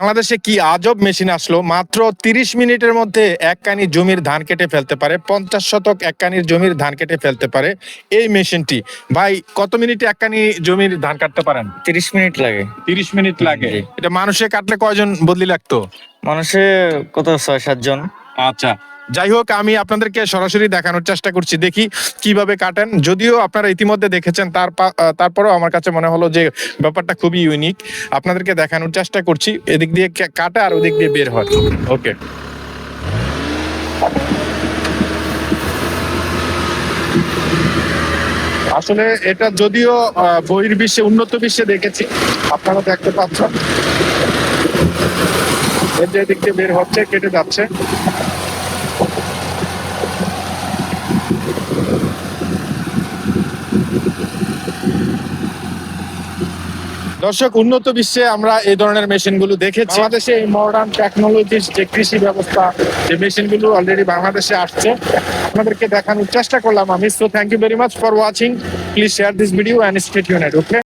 বাংলাদেশে কি আজব মেশিন আসলো? মাত্র তিরিশ মিনিটের মধ্যে এক কানি জমির ধান কেটে ফেলতে পারে পঞ্চাশ শতক এক কানির জমির ধান কেটে ফেলতে পারে এই মেশিনটি। ভাই কত মিনিটে এক কানি জমির ধান কাটতে পারেন? তিরিশ মিনিট লাগে। তিরিশ মিনিট লাগে। এটা মানুষে কাটলে কয়জন বদলি লাগতো? মানুষে কত ছয় সাতজন। আচ্ছা। যাই হোক আমি আপনাদেরকে সরাসরি দেখানোর চেষ্টা করছি। দেখি কীভাবে কাটেন। যদিও আপনারা ইতিমধ্যে দেখেছেন তার তারপরেও আমার কাছে মনে হলো যে ব্যাপারটা খুবই ইউনিক আপনাদেরকে দেখানোর চেষ্টা করছি এদিক দিয়ে কাটা আর ওদিক দিয়ে বের হয়। ওকে আসলে এটা যদিও আহ, বহির্বিশ্বে উন্নত বিশ্বে দেখেছি আপনারা দেখতে পাচ্ছেন। এর যে দিক দিয়ে বের হচ্ছে কেটে যাচ্ছে। দর্শক, উন্নত বিশ্বে আমরা এই ধরনের মেশিনগুলো দেখেছি। বাংলাদেশে এই মডার্ন টেকনোলজির যে কৃষি ব্যবস্থা, যে মেশিনগুলো অলরেডি বাংলাদেশে আসছে, আপনাদেরকে দেখানোর চেষ্টা করলাম আমি। So thank you very much for watching please share this video and stay united okay